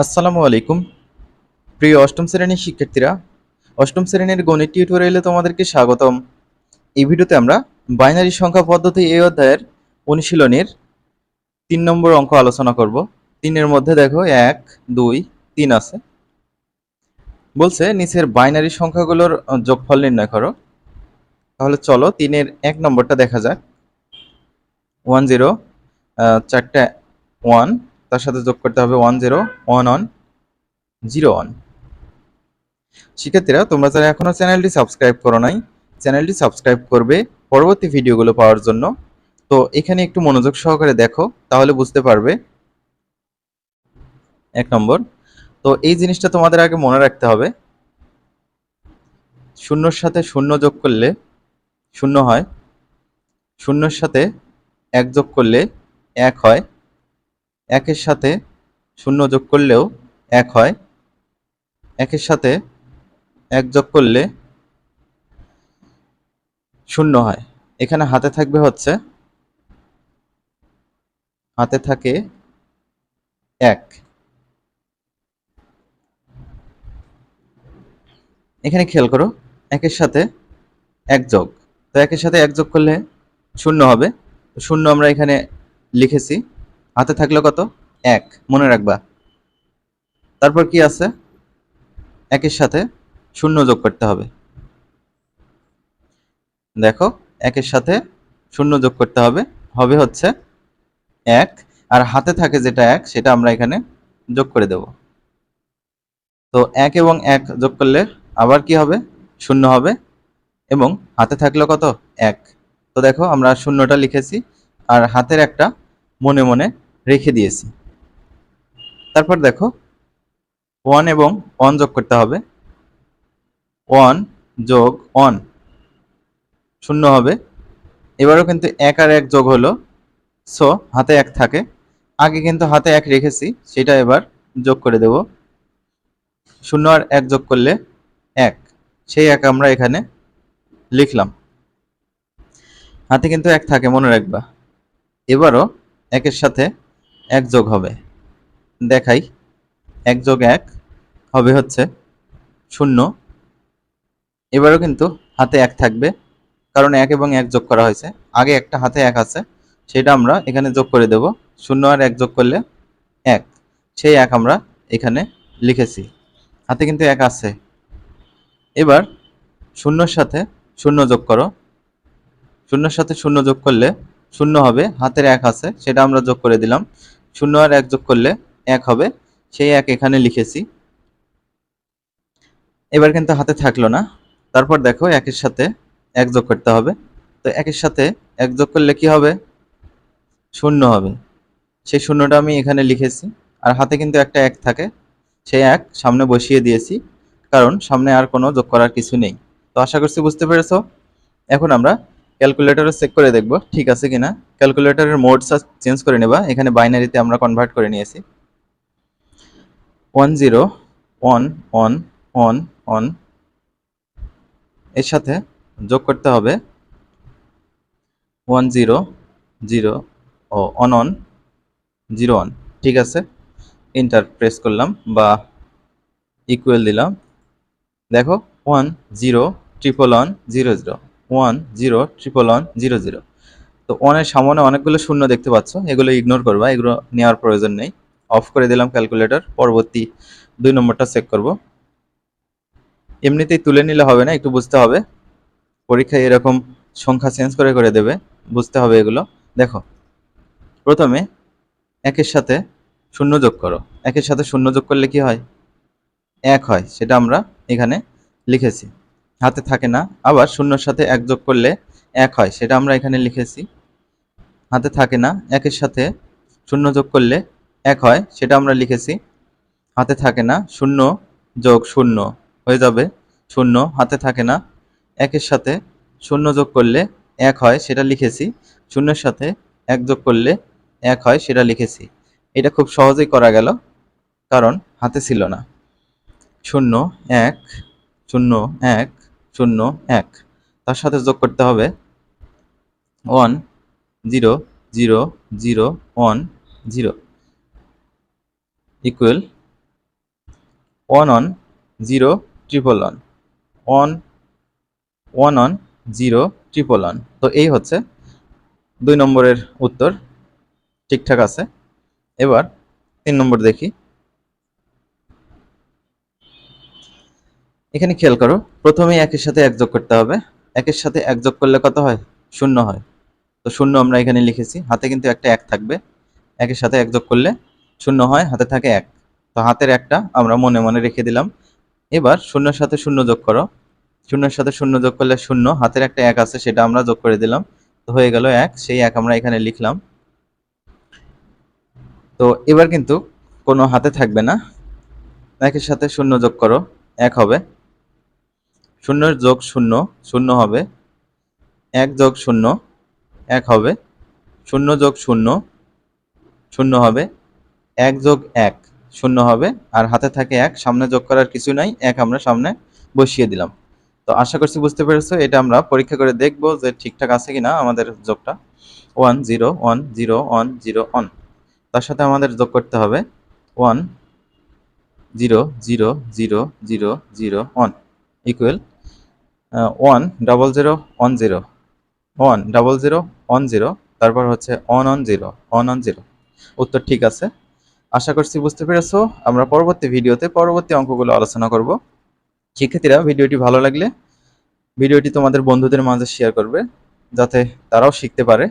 আসসালামু আলাইকুম। প্রিয় অষ্টম শ্রেণির শিক্ষার্থীরা, অষ্টম শ্রেণির গণিত টিউটোরিয়ালে তোমাদেরকে স্বাগতম। এই ভিডিওতে আমরা বাইনারি সংখ্যা পদ্ধতি এই অধ্যায়ের অনুশীলনের তিন নম্বর অঙ্ক আলোচনা করব। তিনের মধ্যে দেখো এক, দুই, তিন আছে। বলছে নিচের বাইনারি সংখ্যাগুলোর যোগফল নির্ণয় করো। তাহলে চলো তিনের এক নম্বরটা দেখা যাক। ওয়ান জিরো চারটা, ওয়ান। তার সাথে যোগ করতে হবে one zero one one zero one শিক্ষার্থীরা, তোমরা যারা এখনও চ্যানেলটি সাবস্ক্রাইব করো নাই, চ্যানেলটি সাবস্ক্রাইব করবে পরবর্তী ভিডিওগুলো পাওয়ার জন্য। তো এখানে একটু মনোযোগ সহকারে দেখো, তাহলে বুঝতে পারবে। এক নম্বর, তো এই জিনিসটা তোমাদের আগে মনে রাখতে হবে। শূন্যর সাথে শূন্য যোগ করলে শূন্য হয়। শূন্যর সাথে এক যোগ করলে এক হয়। একের সাথে শূন্য যোগ করলেও এক হয়। একের সাথে এক যোগ করলে শূন্য হয়। এখানে হাতে থাকবে হচ্ছে, হাতে থাকে এক। এখানে খেয়াল করো, একের সাথে এক যোগ। তো একের সাথে এক যোগ করলে শূন্য হবে। শূন্য আমরা এখানে লিখেছি। হাতে থাকল কত? এক। মনে রাখবা। তারপর কি আছে? একের সাথে শূন্য যোগ করতে হবে। দেখো, একের সাথে শূন্য যোগ করতে হবে। হবে হচ্ছে এক। আর হাতে থাকে যেটা এক, সেটা আমরা এখানে যোগ করে দেব। তো এক এবং এক যোগ করলে আবার কি হবে? শূন্য হবে। এবং হাতে থাকল কত? এক। তো দেখো, আমরা শূন্যটা লিখেছি। আর হাতের একটা মনে মনে রেখে দিয়েছি। তারপর দেখো ওয়ান এবং অন যোগ করতে হবে। ওয়ান যোগ অন শূন্য হবে। এবারও কিন্তু এক আর এক যোগ হলো। সো হাতে এক থাকে। আগে কিন্তু হাতে এক রেখেছি, সেটা এবার যোগ করে দেব। শূন্য আর এক যোগ করলে এক। সেই এক আমরা এখানে লিখলাম। হাতে কিন্তু এক থাকে, মনে রাখবা। এবারও একের সাথে এক যোগ হবে। দেখাই। এক যোগ এক হবে হচ্ছে শূন্য। এবারও কিন্তু হাতে এক থাকবে, কারণ এক এবং এক যোগ করা হয়েছে। আগে একটা হাতে এক আছে, সেটা আমরা এখানে যোগ করে দেব। শূন্য আর এক যোগ করলে এক। সেই এক আমরা এখানে লিখেছি। হাতে কিন্তু এক আছে। এবার শূন্যর সাথে শূন্য যোগ করো। শূন্যর সাথে শূন্য যোগ করলে শূন্য হবে, হাতের এক আছে, সেটা আমরা যোগ করে দিলাম। শূন্য আর এক যোগ করলে এক হবে। সেই এক এখানে লিখেছি। এবার কিন্তু হাতে থাকল না। তারপর দেখো একের সাথে এক যোগ করতে হবে। তো একের সাথে এক যোগ করলে কি হবে? শূন্য হবে। সেই শূন্যটা আমি এখানে লিখেছি। আর হাতে কিন্তু একটা এক থাকে। সেই এক সামনে বসিয়ে দিয়েছি। কারণ সামনে আর কোনো যোগ করার কিছু নেই। তো আশা করছি বুঝতে পেরেছ? এখন আমরা ক্যালকুলেটরে চেক করে দেখব, ঠিক আছে কিনা? ক্যালকুলেটরের মোডস চেঞ্জ করে নেবা, এখানে বাইনারিতে আমরা কনভার্ট করে নিয়েছি। One zero one one one ওয়ানের সাথে যোগ করতে হবে। ওয়ান জিরো জিরো ও অন অন জিরো ওয়ান ঠিক আছে? ইন্টার প্রেস করলাম বা ইকুয়াল দিলাম। দেখো one zero triple one zero zero one zero triple one zero zero. তো ওয়ানের সামনে অনেকগুলো শূন্য দেখতে পাচ্ছ, এগুলো ইগনোর করবা, এগুলো নেওয়ার প্রয়োজন নেই। অফ করে দিলাম ক্যালকুলেটর পরবর্তী দুই নম্বরটা চেক করব। এমনিতেই তুলে নিলে হবে না, একটু বুঝতে হবে। পরীক্ষায় এরকম সংখ্যা চেঞ্জ করে করে দেবে, বুঝতে হবে এগুলো। দেখো, প্রথমে একের সাথে শূন্য যোগ করো। একের সাথে শূন্য যোগ করলে কি হয়? এক হয়, সেটা আমরা এখানে লিখেছি। হাতে থাকে না, আবার শূন্যর সাথে এক যোগ করলে এক হয়, সেটা আমরা এখানে লিখেছি। হাতে থাকে না, একের সাথে শূন্য যোগ করলে এক হয়, সেটা আমরা লিখেছি। হাতে থাকে না, শূন্য যোগ শূন্য হয়ে যাবে, শূন্য। হাতে থাকে না, একের সাথে শূন্য যোগ করলে এক হয়, সেটা লিখেছি। শূন্যের সাথে এক যোগ করলে এক হয়, সেটা লিখেছি। এটা খুব সহজেই করা গেল, কারণ হাতে ছিল না। শূন্য, এক শূন্য, এক শূন্য, এক। তার সাথে যোগ করতে হবে। One, zero zero zero, one, zero. Equal one one zero, triple one. One one one zero, triple one. তো এই হচ্ছে দুই নম্বরের উত্তর। ঠিকঠাক আছে। এবার তিন নম্বর দেখি। এখানে খেয়াল করো, প্রথমেই একের সাথে এক যোগ করতে হবে। একের সাথে এক যোগ করলে কত হয়? শূন্য হয়। তো শূন্য আমরা এখানে লিখেছি, হাতে কিন্তু একটা এক থাকবে। একের সাথে এক যোগ করলে শূন্য হয়, হাতে থাকে এক। তো হাতের একটা আমরা মনে মনে রেখে দিলাম। এবার শূন্যের সাথে শূন্য যোগ করো। শূন্যের সাথে শূন্য যোগ করলে শূন্য, হাতের একটা এক আছে, সেটা আমরা যোগ করে দিলাম। তো হয়ে গেল এক, সেই এক আমরা এখানে লিখলাম। তো এবার কিন্তু কোনো হাতে থাকবে না। একের সাথে শূন্য যোগ করো, এক হবে। শূন্যের যোগ শূন্য শূন্য হবে। এক যোগ শূন্য, এক হবে। শূন্য যোগ শূন্য শূন্য হবে। এক যোগ এক, শূন্য হবে। আর হাতে থাকে এক, সামনে যোগ করার কিছু নাই, এক আমরা সামনে বসিয়ে দিলাম। তো আশা করছি বুঝতে পেরেছ, এটা আমরা পরীক্ষা করে দেখব যে ঠিকঠাক আছে কিনা আমাদের যোগটা। One zero one zero one zero, one. তার সাথে আমাদের যোগ করতে হবে। One zero zero zero zero zero, one. Equal one double zero one zero one double zero one zero তারপর হচ্ছে one one zero one one zero উত্তর ঠিক আছে? আশা করছি বুঝতে পেরেছ। আমরা পরবর্তী ভিডিওতে পরবর্তী অঙ্কগুলো আলোচনা করব। শিক্ষার্থীরা, ভিডিওটি ভালো লাগলে ভিডিওটি তোমাদের বন্ধুদের মাঝে শেয়ার করবে, যাতে তারাও শিখতে পারে।